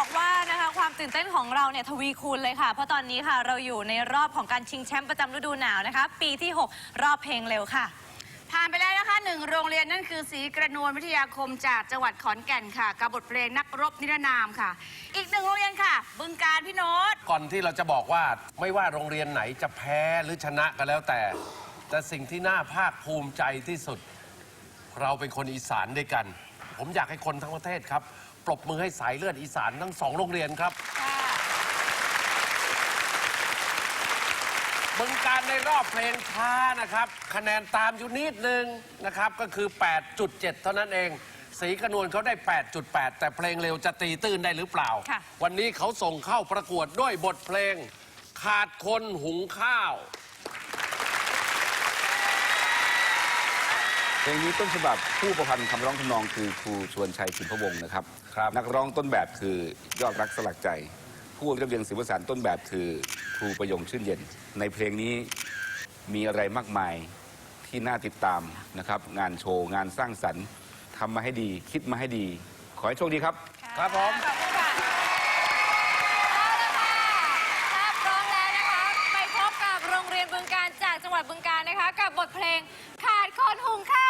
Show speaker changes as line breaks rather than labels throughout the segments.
บอกว่านะคะความตื่นเต้นของเราเนี่ยทวีคูณเลยค่ะ เพราะตอนนี้ค่ะเราอยู่ในรอบของการชิงแชมป์ประจำฤดูหนาวนะคะ ปีที่ 6 รอบเพลงเร็วค่ะ
ผ่านไปแล้วนะคะหนึ่งโรงเรียนนั่นคือศรีกระนวลวิทยาคมจากจังหวัดขอนแก่นค่ะ กับบทเพลงนักรบนิรนามค่ะ อีกหนึ่งโรงเรียนค่ะ บึงการพี่โน้ต
ก่อนที่เราจะบอกว่าไม่ว่าโรงเรียนไหนจะแพ้หรือชนะก็แล้วแต่ แต่สิ่งที่น่าภาคภูมิใจที่สุด เราเป็นคนอีสานด้วยกัน ผมอยากให้คนทั้งประเทศครับ ปรบมือให้สายเลือดอีสานทั้งสองโรงเรียนครับบึงการในรอบเพลงช้านะครับ คะแนนตามอยู่นิดนึงนะครับ ก็คือ 8.7 เท่านั้นเอง สีกระนวลเขาได้ 8.8 แต่เพลงเร็วจะตีตื้นได้หรือเปล่า
ค่ะ
วันนี้เขาส่งเข้าประกวดด้วยบทเพลง ขาดคนหุงข้าว
เพลงนี้ต้นฉบับผู้ประพันธ์คำร้องทำนองคือครูชวนชัยสินพวงศ์นะครับ
ครับ
นักร้องต้นแบบคือยอดรักสลักใจ ผู้เรียบเรียงศิลปสารต้นแบบคือครูประยงชื่นเย็น ในเพลงนี้มีอะไรมากมายที่น่าติดตามนะครับ งานโชว์งานสร้างสรรค์ทำมาให้ดี คิดมาให้ดี ขอให้โชคดีครับ
ครับผม
ขอบคุณค่ะเอาละค่ะถ้าพร้อมแล้วนะคะ ไปพบกับโรงเรียนบึงการจากจังหวัดบึงการนะคะ กับบทเพลงขาดคนหุงข้าว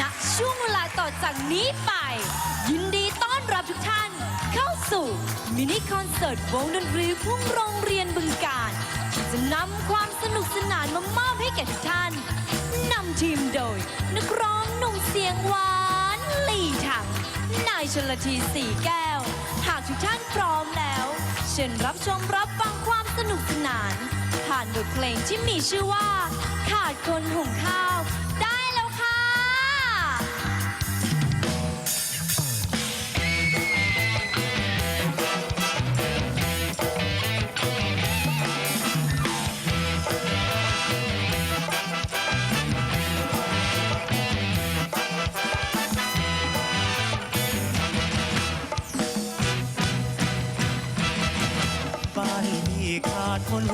ณช่วงเวลาต่อจากนี้ไป ยินดีต้อนรับทุกท่าน เข้าสู่มินิคอนเสิร์ตวงดนตรีพุ่งโรงเรียนบึงการที่จะนำความสนุกสนานมามอบให้แก่ทุกท่านนำทีมโดย นักร้องหนุ่มเสียงหวานลีถัง นายชลทีสีแก้ว หากทุกท่านพร้อมแล้ว เชิญรับชมรับฟังความสนุกสนาน ผ่านบทเพลงที่มีชื่อว่า ขาดคนหุงข้าว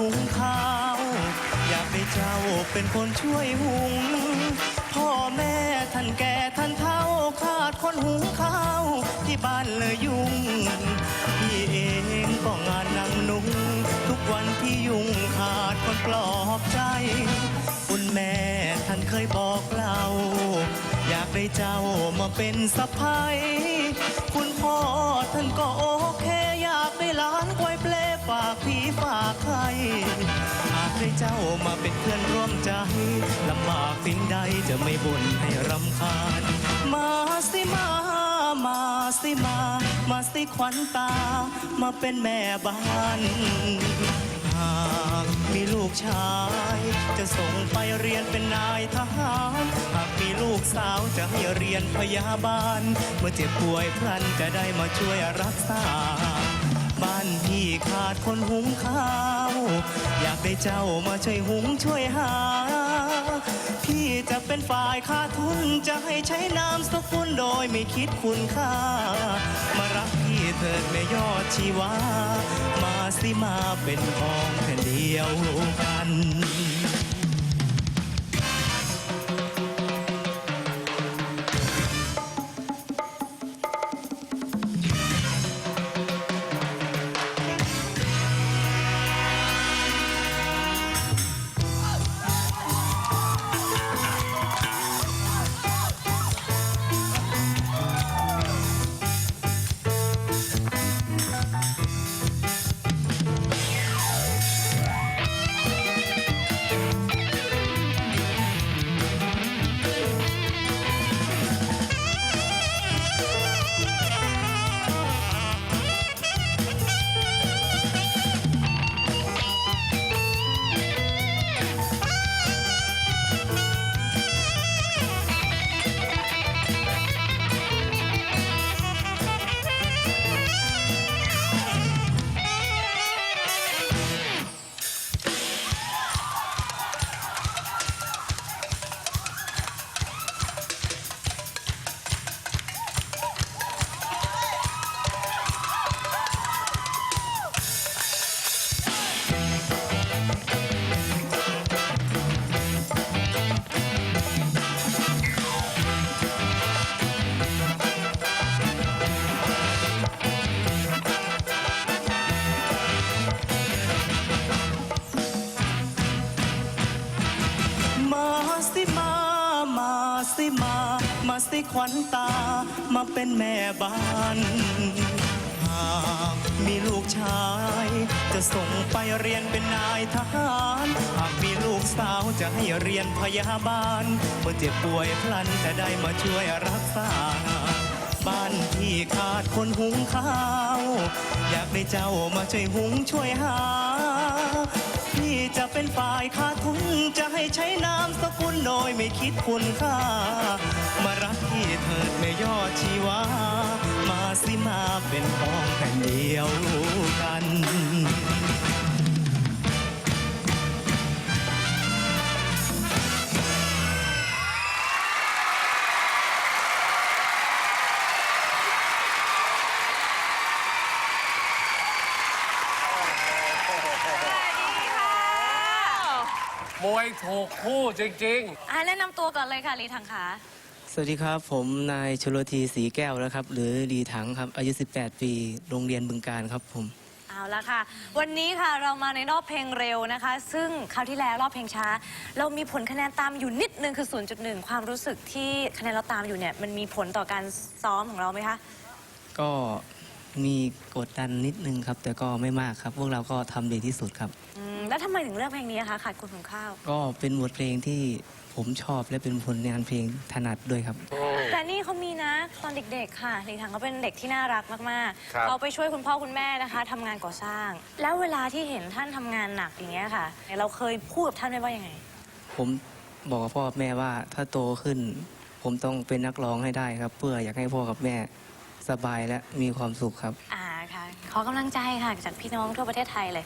หุงข้าว อยากได้เจ้าเป็นคนช่วยหุง พ่อแม่ท่านแก่ท่านเฒ่าขาดคนหุงข้าว ที่บ้านเลยยุ่งพี่เองก็งานหนังนุ่ง ทุกวันที่ยุ่งขาดคนปลอบใจ คุณแม่ท่านเคยบอกเราอยากได้เจ้ามาเป็นสะพ้ายคุณพ่อท่านก็โอเค อยากได้หลานกวยเปล ฝากพี่ฝากใครหากได้เจ้ามาเป็นเพื่อนร่วมใจลำบากสิ่งใดจะไม่บ่นให้รำคาญ มาสิมา มาสิมา มาสิขวัญตา มาเป็นแม่บ้านหากมีลูกชาย จะส่งไปเรียนเป็นนายทหาร หากมีลูกสาวจะให้เรียนพยาบาล เมื่อเจ็บป่วยพลันจะได้มาช่วยรักษา บ้านพี่ ขาดคนหุงข้าว อยากได้เจ้ามาช่วยหุงช่วยหา พี่จะเป็นฝ่ายค่าทุนจะให้ใช้นามสกุลโดยไม่คิดคุณค่า มารักพี่เถิดแม่ยอดชีวา มาสิมาเป็นพ้องแผ่นเดียวกัน สิขวัญตามาเป็นแม่บ้านหากมีลูกชาย จะส่งไปเรียนเป็นนายทหารหากมีลูกสาวจะให้เรียนพยาบาลเมื่อเจ็บป่วยพลันจะได้มาช่วยรักษา บ้านที่ขาดคนหุงข้าว อยากได้เจ้ามาช่วยหุงช่วยหา พี่จะเป็นฝ่ายขาดทุน จะให้ใช้นามสกุลโดยไม่คิดคุณค่า มารักพี่เถิดไม่ยอดชีวา มาสิมาเป็นพ้องแผ่นเดียวกัน
มวยถูกคู่จริง
อ่าแนะนำตัวก่อนเลยค่ะลีถังขา
สวัสดีครับ ผมนายชลทีสีแก้วนะครับ หรือดีถังครับ อายุ 18 ปี โรงเรียนบึงการครับผม
เอาละค่ะ วันนี้ค่ะเรามาในรอบเพลงเร็วนะคะ ซึ่งคราวที่แล้วรอบเพลงช้า เรามีผลคะแนนตามอยู่นิดนึงคือ 0.1 ความรู้สึกที่คะแนนเราตามอยู่เนี่ยมันมีผลต่อการซ้อมของเราไหมคะ
ก็ มีกดดันนิดนึงครับ แต่ก็ไม่มากครับ พวกเราก็ทำดีที่สุดครับ
อืมแล้วทำไมถึงเลือกเพลงนี้อะคะขาดคุณของข้าว
ก็เป็นบทเพลงที่ผมชอบและเป็นผลงานเพลงถนัดด้วยครับ
แต่นี่เขามีนะตอนเด็ก ๆ ค่ะลีถังเขาเป็นเด็กที่น่ารักมาก
ครับ
ๆเขาไปช่วยคุณพ่อคุณแม่นะคะทำงานก่อสร้าง แล้วเวลาที่เห็นท่านทำงานหนักอย่างเงี้ยค่ะ เราเคยพูดกับท่านไว้ว่ายังไง
ผมบอกกับพ่อกับแม่ว่าถ้าโตขึ้น ผมต้องเป็นนักร้องให้ได้ครับ เพื่ออยากให้พ่อกับแม่ สบายและมีความสุขครับ
อ่าค่ะ ขอกำลังใจค่ะ จากพี่น้องทั่วประเทศไทยเลย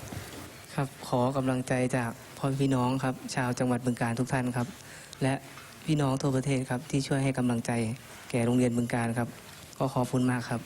ครับ ขอกำลังใจจากพ่อพี่น้องครับ ชาวจังหวัดบึงการทุกท่านครับ และพี่น้องทั่วประเทศครับที่ช่วยให้กำลังใจแก่โรงเรียนบึงการครับ ก็ขอบคุณมากครับ